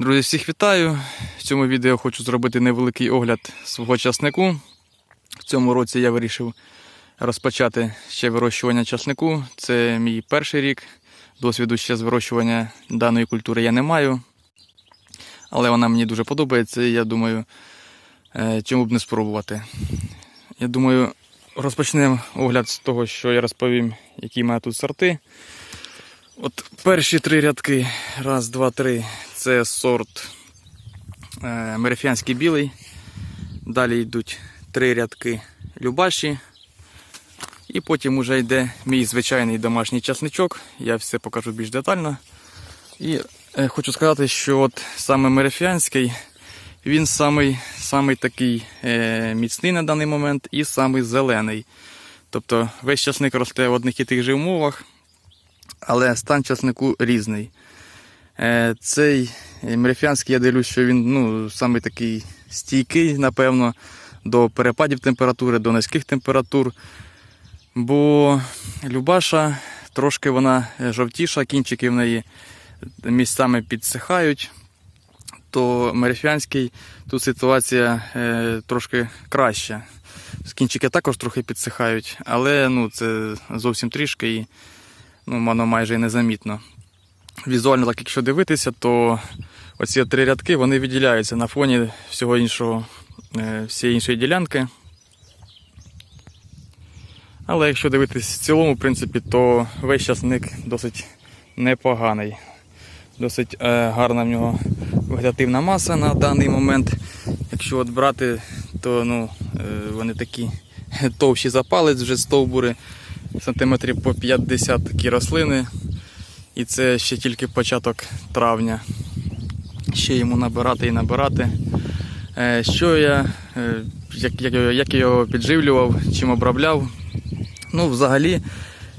Друзі, всіх вітаю! В цьому відео хочу зробити невеликий огляд свого часнику. В цьому році я вирішив розпочати ще вирощування часнику. Це мій перший рік. Досвіду ще з вирощування даної культури я не маю. Але вона мені дуже подобається і я думаю, е, чому б не спробувати. Я думаю, розпочнемо огляд з того, що я розповім, які мене тут сорти. От перші три рядки, раз, два, три, це сорт е, мерефіанський білий. Далі йдуть три рядки любаші. І потім вже йде мій звичайний домашній часничок. Я все покажу більш детально. І е, хочу сказати, що от саме мерефіанський, він самий, самий такий е, міцний на даний момент і самий зелений. Тобто весь часник росте в одних і тих же умовах але стан часнику різний. Е, Цей мерефіанський, я дивлюсь, що він ну, саме такий стійкий, напевно, до перепадів температури, до низьких температур. Бо Любаша трошки вона жовтіша, кінчики в неї місцями підсихають. То мерефіанський тут ситуація е, трошки краща. Кінчики також трохи підсихають, але ну, це зовсім трішки. І ну, воно майже і незамітно. Візуально, так якщо дивитися, то оці три рядки вони відділяються на фоні всього іншого, е, всієї іншої ділянки. Але якщо дивитись в цілому, в принципі, то весь часник досить непоганий. Досить е, гарна в нього вегетативна маса на даний момент. Якщо от брати, то ну, е, вони такі товщі за палець, вже стовбури сантиметрів по 50 такі рослини. І це ще тільки початок травня. Ще йому набирати і набирати. Е, Що я, е, як, як, як я його підживлював, чим обробляв. Ну, взагалі,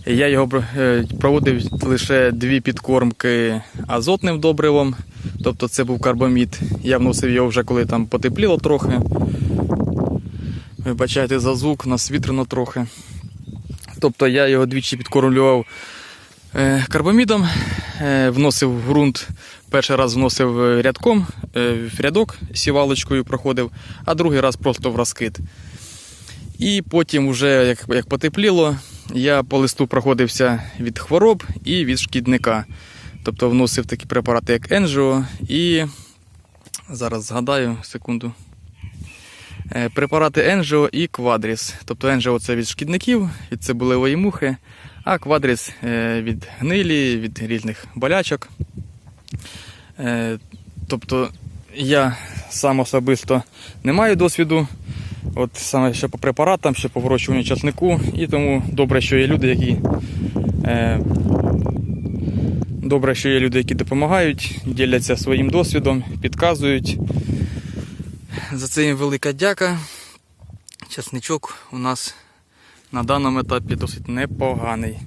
я його е, проводив лише дві підкормки азотним добривом. Тобто це був карбомід. Я вносив його вже коли там потепліло трохи. Вибачайте за звук, нас вітряно трохи. Тобто я його двічі підкормлював е, карбамідом, е, вносив ґрунт, перший раз вносив е, рядком, в рядок сівалочкою проходив, а другий раз просто в розкид. І потім, вже як, як потепліло, я по листу проходився від хвороб і від шкідника. Тобто вносив такі препарати, як Енжо, і зараз згадаю секунду. Е, Препарати Енжо і Квадріс. Тобто Енжо це від шкідників, від цибулевої мухи, а Квадріс е, від гнилі, від різних болячок. Е, Тобто я сам особисто не маю досвіду, от саме що по препаратам, що по вирощуванню часнику, і тому добре, що є люди, які. Е, Добре, що є люди, які допомагають, діляться своїм досвідом, підказують. За це їм велика дяка. Часничок у нас на даному етапі досить непоганий.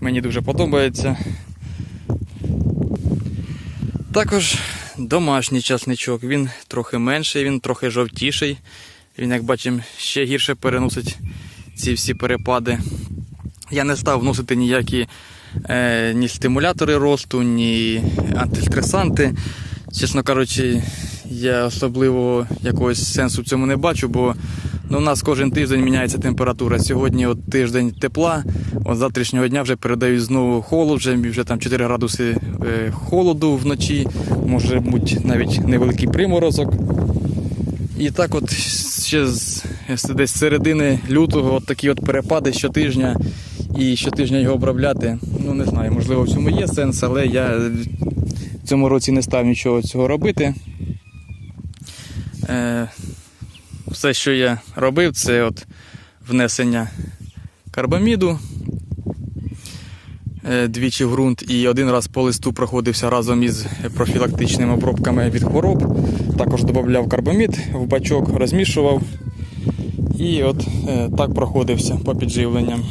Мені дуже подобається. Також домашній часничок. Він трохи менший, він трохи жовтіший. Він, як бачимо, ще гірше переносить ці всі перепади. Я не став вносити ніякі е, ні стимулятори росту, ні антистресанти. Чесно кажучи, я особливо якогось сенсу в цьому не бачу, бо ну, у нас кожен тиждень міняється температура. Сьогодні от тиждень тепла, от завтрашнього дня вже передають знову холод, вже, вже там 4 градуси е, холоду вночі, може бути навіть невеликий приморозок. І так от ще з, десь середини лютого от такі от перепади щотижня і щотижня його обробляти. Ну не знаю, можливо в цьому є сенс, але я в цьому році не став нічого цього робити. Е, все, що я робив, це от внесення карбаміду е, двічі в ґрунт і один раз по листу проходився разом із профілактичними обробками від хвороб. Також додавав карбамід в бачок, розмішував і от е, так проходився по підживленням.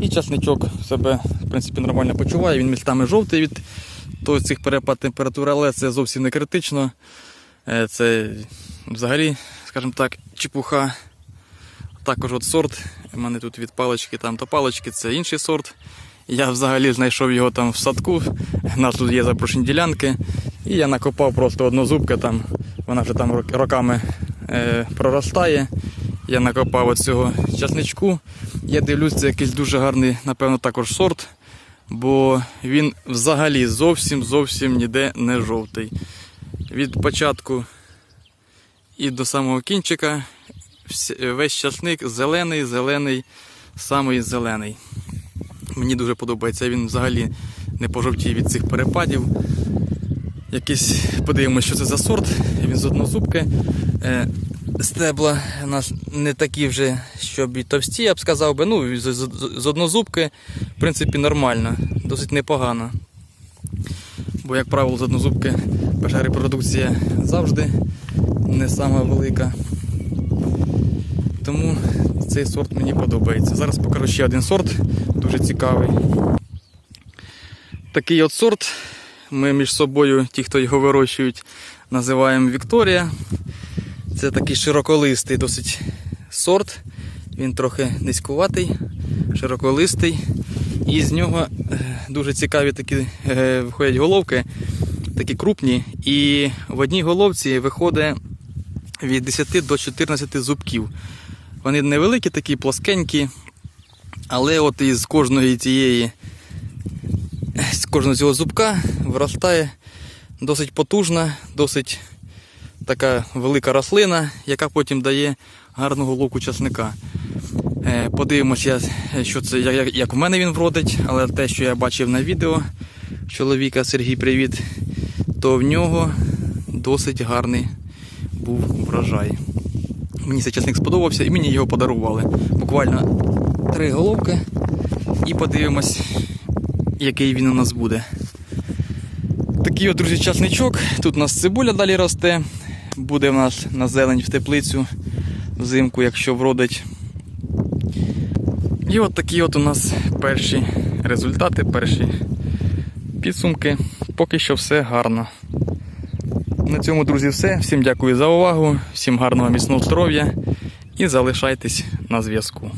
І часничок себе в принципі нормально почуває. Він містами жовтий від цих перепад температури, але це зовсім не критично. Е, Це взагалі, скажімо так, чепуха. Також от сорт. У мене тут від палички там до палички, це інший сорт. Я взагалі знайшов його там в садку. У нас тут є запрошені ділянки. І я накопав просто однозубка там. Вона вже там роками е, проростає. Я накопав от цього часничку. Я дивлюсь, це якийсь дуже гарний, напевно, також сорт, бо він взагалі зовсім зовсім ніде не жовтий. Від початку і до самого кінчика весь часник зелений, зелений, самий зелений. Мені дуже подобається. Він взагалі не пожовтіє від цих перепадів. Якийсь подивимося, що це за сорт. Він з однозубки. Е, Стебла у нас не такі вже, щоб і товсті, я б сказав би. Ну, з, однозубки, в принципі, нормально, досить непогано. Бо, як правило, з однозубки перша репродукція завжди не сама велика. Тому цей сорт мені подобається. Зараз покажу ще один сорт, дуже цікавий. Такий от сорт. Ми між собою, ті, хто його вирощують, називаємо Вікторія. Це такий широколистий досить сорт. Він трохи низькуватий, широколистий. І з нього е, дуже цікаві такі е, виходять головки, такі крупні. І в одній головці виходить від 10 до 14 зубків. Вони невеликі, такі плоскенькі, але от із кожної цієї, з кожного цього зубка виростає досить потужна, досить така велика рослина, яка потім дає гарну головку часника. Е, Подивимося, що це, як- як в мене він вродить, але те, що я бачив на відео чоловіка Сергій, привіт, то в нього досить гарний був врожай. Мені цей часник сподобався і мені його подарували. Буквально три головки. І подивимось, який він у нас буде. Такий от, друзі, часничок. Тут у нас цибуля далі росте. Буде в нас на зелень в теплицю взимку, якщо вродить. І от такі от у нас перші результати, перші підсумки. Поки що все гарно. На цьому, друзі, все. Всім дякую за увагу, всім гарного міцного здоров'я і залишайтесь на зв'язку.